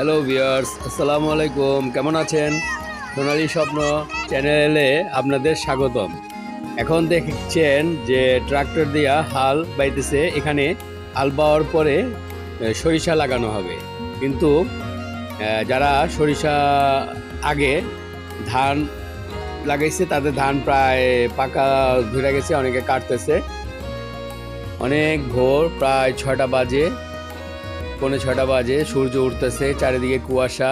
Hello viewers আসসালামু আলাইকুম কেমন আছেন? সোনালী স্বপ্ন চ্যানেলে আপনাদের স্বাগতম। এখন দেখছেন যে ট্রাক্টর দিয়া হাল বাইতেছে। এখানে হাল বাওয়ার পরে সরিষা লাগানো হবে। কিন্তু যারা সরিষা আগে ধান লাগাইছে, তাদের ধান প্রায় পাকা ধরে গেছে, অনেকে কাটতেছে। অনেক ভোর প্রায় ছটা বাজে। পৌনে ছটা বাজে, সূর্য উঠতেছে, চারিদিকে কুয়াশা।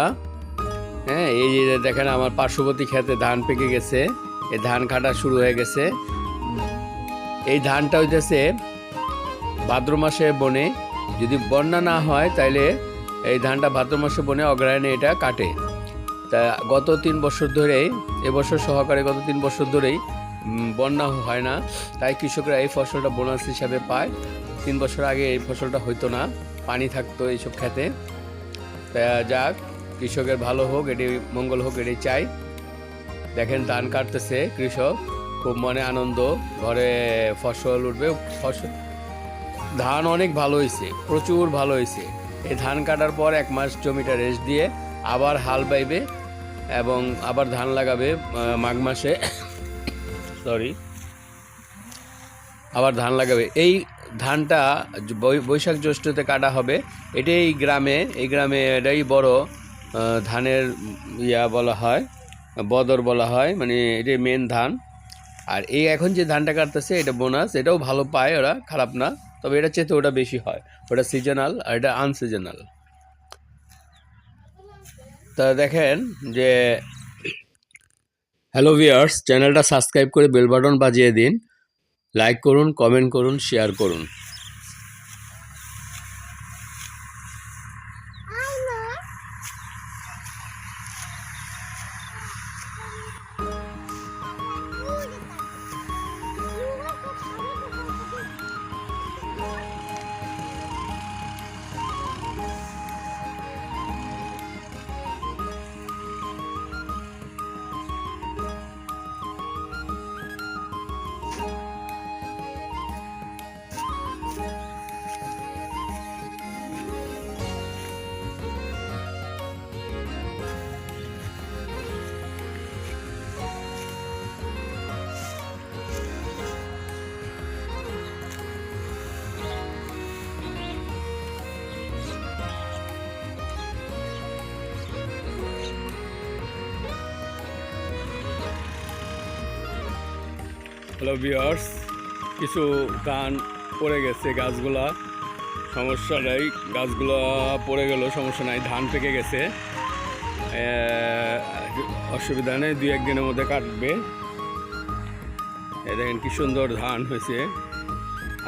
হ্যাঁ এই যে দেখেন আমার পার্শ্ববর্তী খেতে ধান পেকে গেছে, এই ধান কাটা শুরু হয়ে গেছে। এই ধানটা হইতেছে ভাদ্র মাসে বনে, যদি বন্যা না হয় তাইলে এই ধানটা ভাদ্র মাসে বনে অগ্রায়ণে এটা কাটে। তা গত তিন বছর ধরেই এবছর সহকারে গত তিন বছর ধরেই বন্যা হয় না। তাই কৃষকরা এই ফসলটা বোনাস হিসাবে পায়। তিন বছর আগে এই ফসলটা হইতো না। পানি থাকতো এইসব খেতে। যাক, কৃষকের ভালো হোক, এটি মঙ্গল হোক, এটি চাই। দেখেন, ধান কাটতেছে কৃষক, খুব মনে আনন্দ, ঘরে ফসল উঠবে, ফসল ধান অনেক ভালো হয়েছে, প্রচুর ভালো হয়েছে। এই ধান কাটার পর এক মাস জমিটা রেস্ট দিয়ে আবার হাল বাইবে এবং আবার ধান লাগাবে মাঘ মাসে। সরি আবার ধান লাগাবে। এই ধানটা বৈশাখ জ্যৈষ্ঠতে কাটা হবে। এটাই এই গ্রামে এই গ্রামে এটাই বড় ধানের ইয়া বলা হয়, বদর বলা হয় মানে এটাই মেন ধান। আর এই এখন যে ধানটা কাটতেছে, এটা বোনাস, এটাও ভালো পায় ওরা, খারাপ না, তবে এটা চেতে ওটা বেশি হয়। ওটা সিজনাল আর এটা আনসিজনাল তা দেখেন যে হ্যালো ভিয়ার্স চ্যানেলটা সাবস্ক্রাইব করে বেল বাটন বাজিয়ে দিন। লাইক করুন কমেন্ট করুন শেয়ার করুন। হ্যালো ভিউয়ার্স কিছু ধান পড়ে গেছে, গাছগুলা। সমস্যা নেই। গাছগুলো পড়ে গেল, সমস্যা নাই। ধান পেকে গেছে। অসুবিধা নেই, দুই একদিনের মধ্যে কাটবে। দেখেন কি সুন্দর ধান হয়েছে।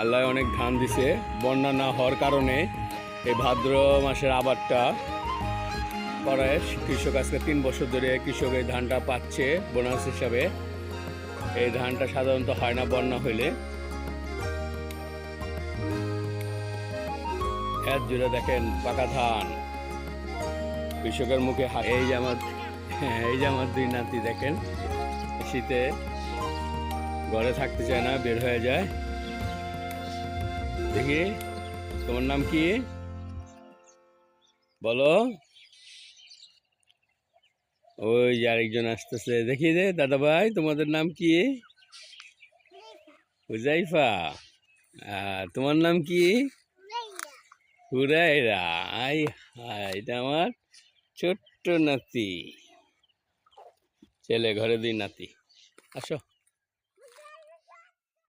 আল্লাহ অনেক ধান দিছে। বন্যা না হওয়ার কারণে এই ভাদ্র মাসের আবারটা করায় কৃষক আজকে তিন বছর ধরে কৃষক এই ধানটা পাচ্ছে, বোনাস হিসাবে। এই ধানটা সাধারণত হয় না বন্যা হইলে। এর জুড়ে দেখেন পাকা ধান। কৃষকের মুখে এই যে আমার এই যে আমার দুই নাতি দেখেন, শীতে ঘরে থাকতে চায় না, বের হয়ে যায়। দেখি, তোমার নাম কি? বলো। ওই যে আরেকজন আসতেছে। দেখি দে দাদা ভাই তোমাদের নাম কি? হুজাইফা। তোমার নাম কি? হুরাইরা আই হাই এটা আমার ছোট্ট নাতি। ছেলে, ঘরে দুই নাতি। আসো।